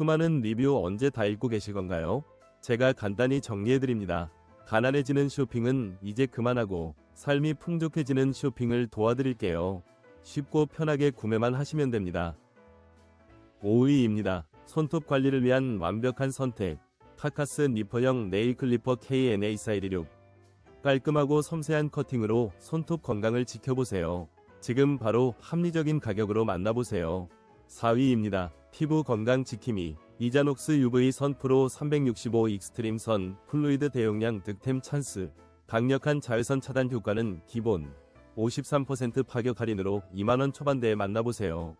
수많은 리뷰 언제 다 읽고 계실 건가요? 제가 간단히 정리해드립니다. 가난해지는 쇼핑은 이제 그만하고 삶이 풍족해지는 쇼핑을 도와드릴게요. 쉽고 편하게 구매만 하시면 됩니다. 5위입니다. 손톱 관리를 위한 완벽한 선택. 카카스 니퍼형 네일 클리퍼 KNA416. 깔끔하고 섬세한 커팅으로 손톱 건강을 지켜보세요. 지금 바로 합리적인 가격으로 만나보세요. 4위입니다. 피부 건강 지킴이. 이자녹스 UV 선 프로 365 익스트림 선 플루이드 대용량 득템 찬스. 강력한 자외선 차단 효과는 기본. 53% 파격 할인으로 2만원 초반대에 만나보세요.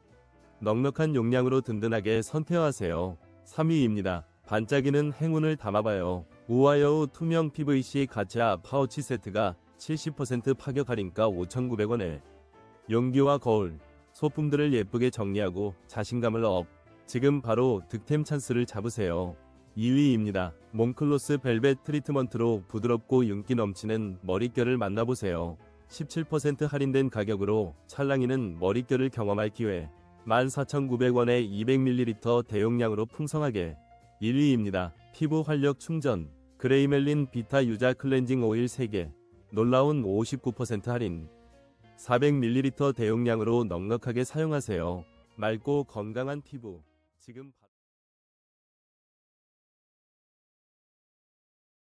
넉넉한 용량으로 든든하게 선택하세요. 3위입니다. 반짝이는 행운을 담아봐요. 우아여우 투명 PVC 가짜 파우치 세트가 70% 파격 할인가 5,900원에 용기와 거울, 소품들을 예쁘게 정리하고 자신감을 업. 지금 바로 득템 찬스를 잡으세요. 2위입니다. 몽클로스 벨벳 트리트먼트로 부드럽고 윤기 넘치는 머릿결을 만나보세요. 17% 할인된 가격으로 찰랑이는 머릿결을 경험할 기회. 14,900원에 200ml 대용량으로 풍성하게 1위입니다. 피부 활력 충전 그레이멜린 비타 유자 클렌징 오일 3개 놀라운 59% 할인 400ml 대용량으로 넉넉하게 사용하세요. 맑고 건강한 피부 지금 바...